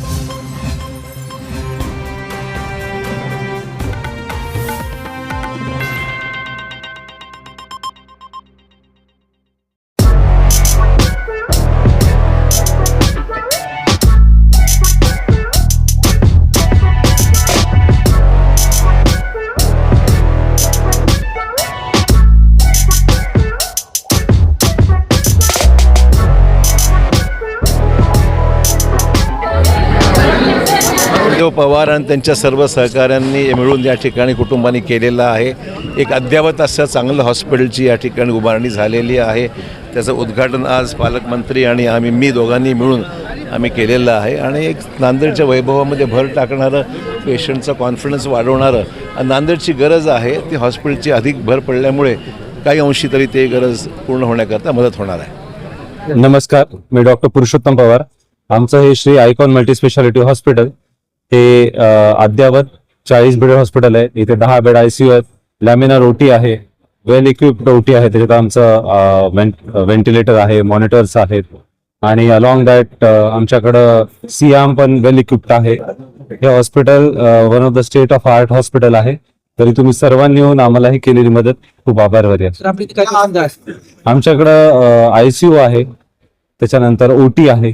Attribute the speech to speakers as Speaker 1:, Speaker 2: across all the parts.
Speaker 1: Thank you. देव पवार आणि त्यांच्या सर्व सहकाऱ्यांनी मिळून या ठिकाणी कुटुंबांनी केलेलं आहे. एक अद्ययावत असं चांगलं हॉस्पिटलची या ठिकाणी उभारणी झालेली आहे. त्याचं उद्घाटन आज पालकमंत्री आणि आम्ही मी दोघांनी मिळून आम्ही केलेलं आहे. आणि एक नांदेडच्या वैभवामध्ये भर टाकणारं पेशंटचा कॉन्फिडन्स वाढवणारं आणि नांदेडची गरज आहे. ती हॉस्पिटलची अधिक भर पडल्यामुळे काही अंशी तरी ते गरज पूर्ण होण्याकरता मदत होणार आहे.
Speaker 2: नमस्कार मी डॉक्टर पुरुषोत्तम पवार. आमचं हे Shri icon multi speciality hospital हे अ, अद्ययावत चाळीस बेड हॉस्पिटल आहे इथे दहा बेड आयसीयू आहेत. लॅमिनार ओटी आहे. वेल इक्विप्ड ओटी आहे. त्याच्यात आमचं व्हेंटिलेटर आहे मॉनिटर्स आहेत. आणि अलॉंग दॅट आमच्याकडं सियाम पण वेल इक्विप्ड आहे. हे hospital one of the state of art hospital आहे. तरी तुम्ही सर्वांनी येऊन आम्हाला ही केलेली मदत. खूप आभारवारी आहे? आमच्याकडं आयसीयू आहे. त्याच्यानंतर ओटी आहे.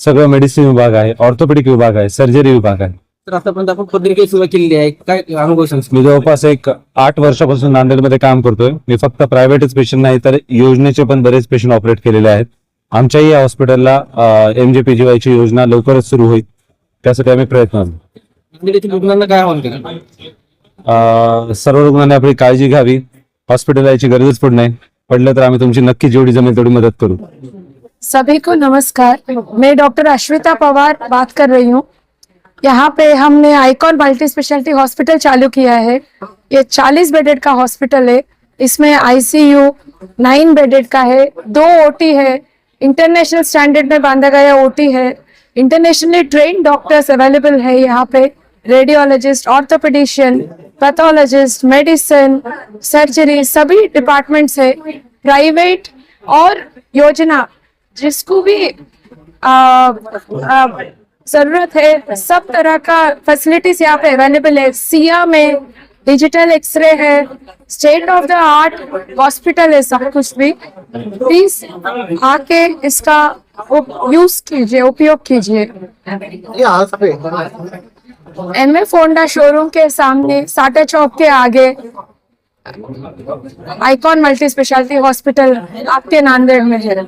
Speaker 2: सगळं मेडिसिन विभाग आहे ऑर्थोपेडिक विभाग आहे सर्जरी विभाग आहे.
Speaker 3: तर आतापर्यंत आपण पत्रिका सुरुवात केलेली आहे. काय अनुभव सांगतो
Speaker 2: मी जवळपास एक आठ वर्षापासून नांदेडमध्ये काम करतोय. मी फक्त प्रायव्हेटच पेशंट नाही तर योजनेचे पण बरेच पेशंट ऑपरेट केलेले आहेत. आमच्याही या हॉस्पिटलला एम जे पी जी वायची योजना लवकरच सुरू होईल. त्यासाठी आम्ही प्रयत्न
Speaker 3: रुग्णांना काय आव्हान केलं
Speaker 2: अं, सर्व रुग्णांनी आपली काळजी घ्यावी. हॉस्पिटल यायची गरजच पड नाही. पडलं तर आम्ही तुमची नक्की जेवढी जमेल तेवढी मदत करू.
Speaker 4: सभी को नमस्कार। मैं डॉक्टर अश्विता पवार बात कर रही हूँ। यहाँ पे हमने आइकॉन मल्टी स्पेशलिटी हॉस्पिटल चालू किया है। ये 40 बेडेड का हॉस्पिटल है। इसमें आईसीयू नाइन बेडेड का है। दो ओटी है। इंटरनेशनल स्टैंडर्ड में बांधा गया ओटी है। इंटरनेशनली ट्रेन डॉक्टर्स अवेलेबल है यहाँ पे। Radiologist, orthopedician, pathologist, medicine, surgery, सभी डिपार्टमेंट्स है। प्राइवेट और योजना जिसको भी आ, आ, ज़रूरत है सब तरह का फैसिलिटीज़ यहाँ पे अवेलेबल है। सिया में डिजिटल एक्सरे है state of the art hospital है सब कुछ भी। प्लीज़ आके इसका यूज़ कीजिए उपयोग कीजिए। एम होंडा शोरूम के सामने साटा चौक के आगे आइकॉन मल्टी स्पेशलिटी हॉस्पिटल आपके नांदेड़ में है।